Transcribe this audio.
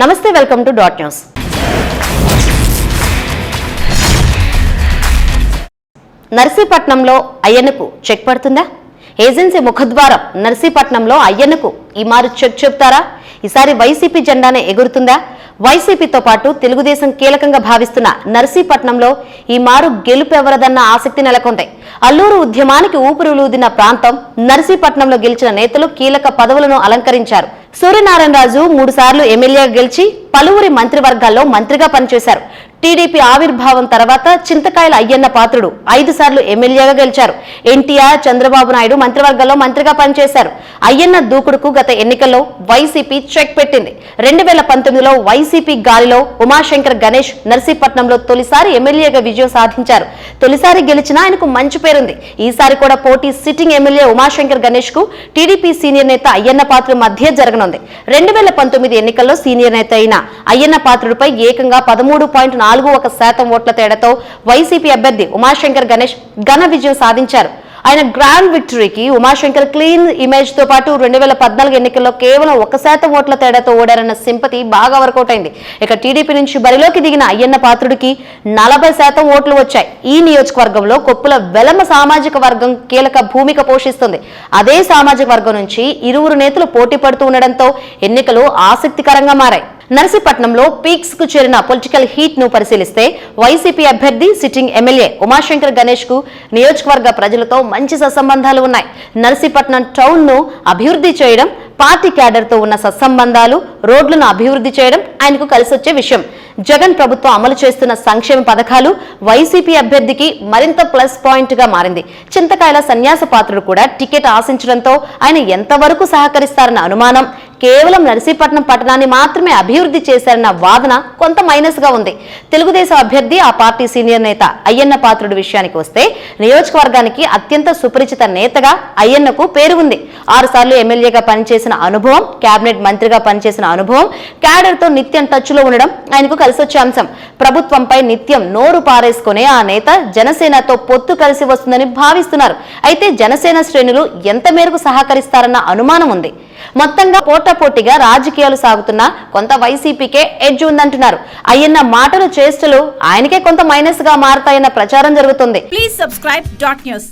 నమస్తే welcome to dot news. నర్సీపట్నంలో అయ్యన్నకు చెక్ పడుతుందా? ఏజెన్సీ ముఖద్వారం నర్సీపట్నంలో అయ్యన్నకు ఈ మారు చెక్ చెప్తారా ఈసారి వైసీపీ జెండానే ఎగురుతుందా? వైసీపీతో పాటు తెలుగుదేశం కీలకంగా భావిస్తున్న నర్సీపట్నంలో ఈ మారు గెలుపు ఎవరదన్న ఆసక్తి నెలకొంది అల్లూరు ఉద్యమానికి ఊపిరులూదిన ప్రాంతం నర్సీపట్నంలో గెలిచిన నేతలు కీలక పదవులను అలంకరించారు. సూర్యనారాయణ రాజు మూడు సార్లు ఎమ్మెల్యేగా గెలిచి పలువురి మంత్రివర్గాల్లో మంత్రిగా పనిచేశారు. టీడీపీ ఆవిర్భావం తర్వాత చింతకాయల అయ్యన్న పాత్రుడు ఐదు సార్లు ఎమ్మెల్యేగా గెలిచారు. ఎన్టీఆర్ చంద్రబాబు నాయుడు మంత్రివర్గంలో మంత్రిగా పనిచేశారు. అయ్యన్న దూకుడుకు గత ఎన్నికల్లో వైసీపీ చెక్ పెట్టింది. రెండు వేల పంతొమ్మిదిలో వైసీపీ గాలిలో ఉమాశంకర్ గణేష్ నర్సీపట్నంలో తొలిసారి ఎమ్మెల్యేగా విజయం సాధించారు. తొలిసారి గెలిచినా ఆయనకు మంచి పేరుంది. ఈసారి కూడా పోటీ సిట్టింగ్ ఎమ్మెల్యే ఉమాశంకర్ గణేష్కు టీడీపీ సీనియర్ నేత అయ్యన్న పాత్ర మధ్య జరగనుంది. రెండు వేల పంతొమ్మిది ఎన్నికల్లో సీనియర్ నేత అయిన అయ్యన్న పాత్రుడిపై ఏకంగా పదమూడు పాయింట్ నాలుగు ఒక శాతం ఓట్ల తేడాతో వైసీపీ అభ్యర్థి ఉమాశంకర్ గణేష్ ఘన విజయం సాధించారు. ఆయన గ్రాండ్ విక్టరీకి ఉమాశంకర్ క్లీన్ ఇమేజ్తో పాటు రెండు వేల పద్నాలుగు ఎన్నికల్లో కేవలం ఒక శాతం ఓట్ల తేడాతో ఓడారన్న సింపతి బాగా వర్కౌట్ అయింది. ఇక టీడీపీ నుంచి బరిలోకి దిగిన అయ్యన్న పాత్రుడికి నలభై శాతం ఓట్లు వచ్చాయి. ఈ నియోజకవర్గంలో కొప్పుల వెలమ సామాజిక వర్గం కీలక భూమిక పోషిస్తుంది. అదే సామాజిక వర్గం నుంచి ఇరువురు నేతలు పోటీ పడుతూ ఉండడంతో ఎన్నికలు ఆసక్తికరంగా మారాయి. నర్సీపట్నంలో పీక్స్కు చేరిన పొలిటికల్ హీట్ను పరిశీలిస్తే వైసీపీ అభ్యర్థి సిట్టింగ్ ఎమ్మెల్యే ఉమాశంకర్ గణేష్కు నియోజకవర్గ ప్రజలతో మంచి సత్సంబంధాలు ఉన్నాయి. నర్సీపట్నం టౌన్ను అభివృద్ధి చేయడం పార్టీ క్యాడర్తో ఉన్న సత్సంబంధాలు రోడ్లను అభివృద్ధి చేయడం ఆయనకు కలిసొచ్చే విషయం. జగన్ ప్రభుత్వం అమలు చేస్తున్న సంక్షేమ పథకాలు వైసీపీ అభ్యర్థికి మరింత ప్లస్ పాయింట్గా మారింది. చింతకాయల సన్యాస పాత్రుడు కూడా టికెట్ ఆశించడంతో ఆయన ఎంతవరకు సహకరిస్తారన్న అనుమానం కేవలం నర్సీపట్నం పట్టణాన్ని మాత్రమే అభివృద్ధి చేశారన్న వాదన కొంత మైనస్గా ఉంది. తెలుగుదేశం అభ్యర్థి ఆ పార్టీ సీనియర్ నేత అయ్యన్న పాత్రుడి విషయానికి వస్తే నియోజకవర్గానికి అత్యంత సుపరిచిత నేతగా అయ్యన్నకు పేరు ఉంది. ఆరు సార్లు ఎమ్మెల్యేగా పనిచేసిన అనుభవం కేబినెట్ మంత్రిగా పనిచేసిన అనుభవం క్యాడర్తో నిత్యం టచ్లో ఉండడం ఆయనకు కలిసొచ్చే అంశం. ప్రభుత్వంపై నిత్యం నోరు పారేసుకునే ఆ నేత జనసేనతో పొత్తు కలిసి వస్తుందని భావిస్తున్నారు. అయితే జనసేన శ్రేణులు ఎంత మేరకు సహకరిస్తారన్న అనుమానం ఉంది. మొత్తంగా పోటాపోటీగా రాజకీయాలు సాగుతున్నా కొంత వైసీపీకే ఎడ్జ్ ఉందంటున్నారు. అయ్యన్న మాటలు చేష్టలు ఆయనకే కొంత మైనస్గా మారతాయన్న ప్రచారం జరుగుతుంది. Please subscribe dot news